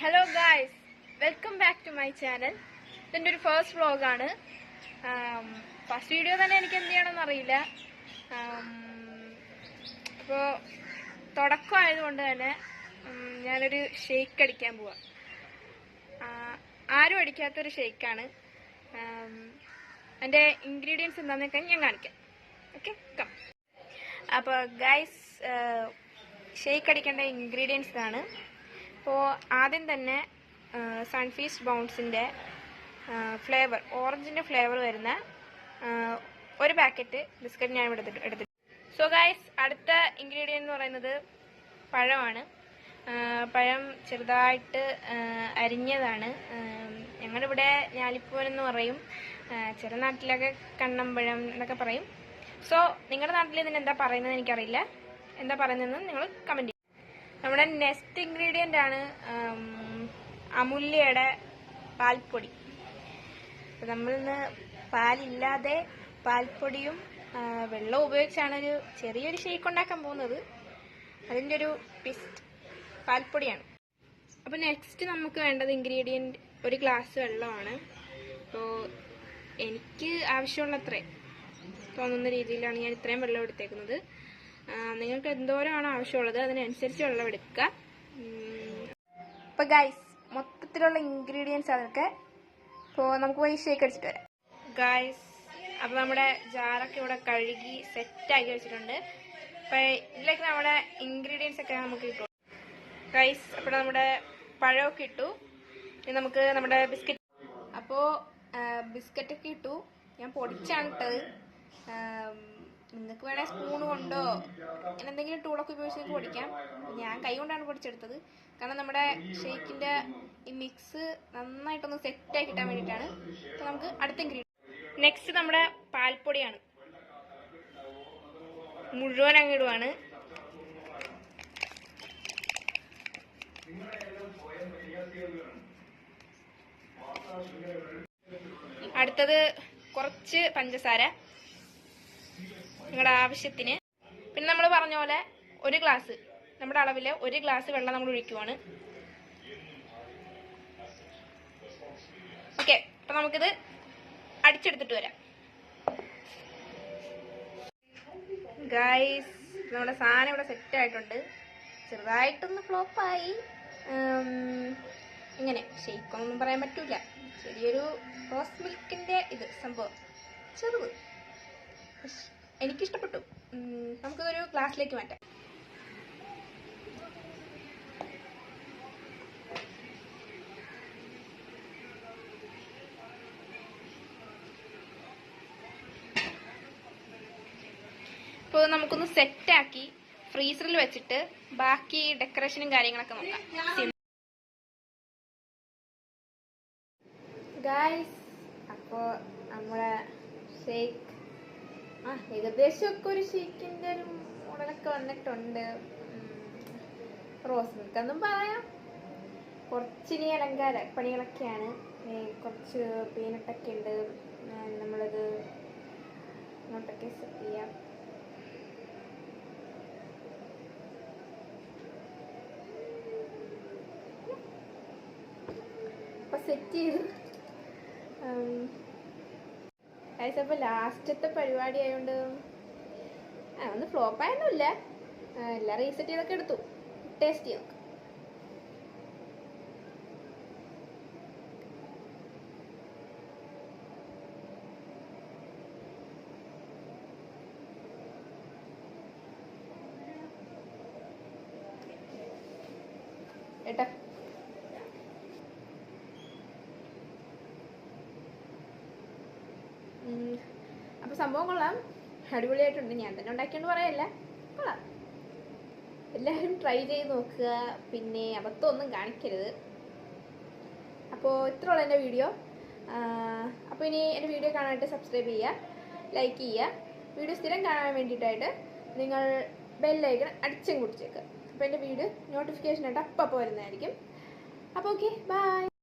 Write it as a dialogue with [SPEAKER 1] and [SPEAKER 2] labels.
[SPEAKER 1] Hello guys welcome back to my channel ഇതെന്റെ ഒരു first വ്ളോഗാണ് ഫസ്റ്റ് വീഡിയോ തന്നെ എനിക്ക് എന്ത് ചെയ്യണമെന്ന് അറിയില്ല. അപ്പോൾ തുടക്കമായതുകൊണ്ട് തന്നെ ഞാനൊരു ഷെയ്ക്ക് അടിക്കാൻ പോവാം. ആരും അടിക്കാത്തൊരു ഷെയ്ക്കാണ് എന്റെ ഇൻഗ്രീഡിയൻസ് എന്താണെന്നൊക്കെ ഞാൻ കാണിക്കാം. ഓക്കെ കം അപ്പോൾ ഗൈസ് ഷെയ്ക്ക് അടിക്കേണ്ട ഇൻഗ്രീഡിയൻസ് ഇതാണ്. അപ്പോൾ ആദ്യം തന്നെ സൺഫീസ്റ്റ് ബൗൺസിന്റെ ഫ്ലേവർ ഓറഞ്ചിന്റെ ഫ്ലേവർ വരുന്ന ഒരു പാക്കറ്റ് ബിസ്ക്കറ്റ് ഞാൻ ഇവിടെ എടുത്തിട്ട് എടുത്തിട്ട് സോ ഗൈസ് അടുത്ത ഇൻഗ്രീഡിയന്റ് എന്ന് പറയുന്നത് പഴമാണ്. പഴം ചെറുതായിട്ട് അരിഞ്ഞതാണ്. ഞങ്ങളുടെ ഇവിടെ ഞാലിപ്പൂവൻ എന്ന് പറയും. ചില നാട്ടിലൊക്കെ കണ്ണമ്പഴം എന്നൊക്കെ പറയും. സോ നിങ്ങളുടെ നാട്ടിൽ ഇതിന് എന്താ പറയുന്നത് എനിക്കറിയില്ല. എന്താ പറയുന്നതെന്ന് നിങ്ങൾ കമന്റ് നമ്മുടെ നെക്സ്റ്റ് ഇൻഗ്രീഡിയന്റ് ആണ് അമൂല്യയുടെ പാൽപ്പൊടി. നമ്മളിന്ന് പാലില്ലാതെ പാൽപ്പൊടിയും വെള്ളം ഉപയോഗിച്ചാണ് ഒരു ചെറിയൊരു ഷേക്ക് ഉണ്ടാക്കാൻ പോകുന്നത്. അതിന്റെ ഒരു പിസ്റ്റ് പാൽപ്പൊടിയാണ്. അപ്പോൾ നെക്സ്റ്റ് നമുക്ക് വേണ്ടത് ഇൻഗ്രീഡിയന്റ് ഒരു ഗ്ലാസ് വെള്ളമാണ്. അപ്പോൾ എനിക്ക് ആവശ്യമുള്ളത്രേ തോന്നുന്ന രീതിയിലാണ് ഞാൻ ഇത്രയും വെള്ളം എടുത്തേക്കുന്നത്. നിങ്ങൾക്ക് എന്തോരമാണ് ആവശ്യമുള്ളത് അതിനനുസരിച്ച് വെള്ളം എടുക്കുക. അപ്പോൾ ഗൈസ് മൊത്തത്തിലുള്ള ഇൻഗ്രീഡിയൻസ് അതൊക്കെ അപ്പോൾ നമുക്ക് പോയി ഷേക്ക് അടിച്ചിട്ട് വരാം. ഗൈസ് അപ്പോൾ നമ്മുടെ ജാറൊക്കെ ഇവിടെ കഴുകി സെറ്റാക്കി വെച്ചിട്ടുണ്ട്. അപ്പോൾ ഇതിലേക്ക് നമ്മുടെ ഇൻഗ്രീഡിയൻസ് ഒക്കെ നമുക്ക് കിട്ടും. ഗൈസ് അപ്പോൾ നമ്മുടെ പഴമൊക്കെ ഇട്ടു. ഇനി നമുക്ക് നമ്മുടെ ബിസ്ക്കറ്റ് അപ്പോൾ ബിസ്ക്കറ്റൊക്കെ ഇട്ടു. ഞാൻ പൊടിച്ചാണ് ഇട്ടത്. നിങ്ങൾക്ക് വേണേൽ സ്പൂൺ കൊണ്ടോ? അങ്ങനെ എന്തെങ്കിലും ടൂളൊക്കെ ഉപയോഗിച്ച് നിങ്ങൾക്ക് പൊടിക്കാം. ഞാൻ കൈ കൊണ്ടാണ് പൊടിച്ചെടുത്തത്. കാരണം നമ്മുടെ ഷേക്കിന്റെ ഈ മിക്സ് നന്നായിട്ടൊന്ന് സെറ്റായി കിട്ടാൻ വേണ്ടിയിട്ടാണ്. അപ്പോൾ നമുക്ക് അടുത്ത ഇൻഗ്രീഡിയൻ നെക്സ്റ്റ് നമ്മുടെ പാൽപ്പൊടിയാണ്. മുഴുവൻ അങ്ങിടുവാണ് അടുത്തത് കുറച്ച് പഞ്ചസാര. നിങ്ങളുടെ ആവശ്യത്തിന്. പിന്നെ നമ്മൾ പറഞ്ഞ പോലെ ഒരു ഗ്ലാസ് നമ്മുടെ അളവിൽ ഒരു ഗ്ലാസ് വെള്ളം നമ്മൾ ഒഴിക്കുവാണ്. ഓക്കെ അപ്പം നമുക്കിത് അടിച്ചെടുത്തിട്ട് വരാം. ഗൈസ് നമ്മുടെ സാധനം ഇവിടെ സെറ്റ് ആയിട്ടുണ്ട്. ചെറുതായിട്ടൊന്ന് ഫ്ലോപ്പായി ഇങ്ങനെ. ഷെയ്ക്കൊന്നും പറയാൻ പറ്റൂല. ചെറിയൊരു റോസ് മിൽക്കിന്റെ ഇത് സംഭവം. ചെറുത്. എനിക്കിഷ്ടപ്പെട്ടു. ഉം, നമുക്കിതൊരു ഗ്ലാസ്സിലേക്ക് മാറ്റാം. ഇപ്പോൾ നമുക്കൊന്ന് സെറ്റാക്കി ഫ്രീസറിൽ വെച്ചിട്ട് ബാക്കി ഡെക്കറേഷനും കാര്യങ്ങളൊക്കെ നോക്കാം. ഗായ്സ് അപ്പോൾ നമ്മുടെ ഷേക്ക് ആ ഏകദേശം ഒക്കെ ഒരു ഷേക്കിന്റെ ഒരു മോഡലൊക്കെ വന്നിട്ടുണ്ട്. റോസ് മിൽക്ക് എന്നും പറയാം. കുറച്ചിനി അലങ്കാര പണികളൊക്കെയാണ്. കുറച്ച് പീനട്ടൊക്കെ ഉണ്ട്. നമ്മളത് ഇങ്ങോട്ടൊക്കെ സെറ്റ് ചെയ്യാം. അപ്പൊ സെറ്റ് ചെയ്തു. അപ്പോൾ ലാസ്റ്റത്തെ പരിപാടി ആയതുകൊണ്ട് ആ ഒന്ന് ഫ്ലോപ്പ് ആയൊന്നുമില്ല. ആ, എല്ലാം റീസെറ്റ് ചെയ്തൊക്കെ എടുത്തു. ടേസ്റ്റ് ചെയ്ത്. നോക്കാം അപ്പൊ സംഭവം കൊള്ളാം. അടിപൊളിയായിട്ടുണ്ട്. ഞാൻ തന്നെ ഉണ്ടാക്കിയെന്ന് പറയല്ല. കൊള്ളാം. എല്ലാവരും ട്രൈ ചെയ്ത് നോക്കുക. പിന്നെ അബദ്ധമൊന്നും കാണിക്കരുത്. അപ്പോൾ ഇത്രയുള്ള എന്റെ വീഡിയോ. അപ്പോൾ ഇനി എന്റെ വീഡിയോ കാണാനായിട്ട് സബ്സ്ക്രൈബ് ചെയ്യുക ലൈക്ക് ചെയ്യുക. വീഡിയോ സ്ഥിരം കാണാൻ വേണ്ടിയിട്ടായിട്ട് നിങ്ങൾ ബെല്ലൈക്കൺ അടിച്ചും കുടിച്ചേക്കുക അപ്പോൾ എന്റെ വീഡിയോ നോട്ടിഫിക്കേഷൻ ആയിട്ട് അപ്പം അപ്പോൾ വരുന്നതായിരിക്കും. അപ്പോൾ ഓക്കെ ബൈ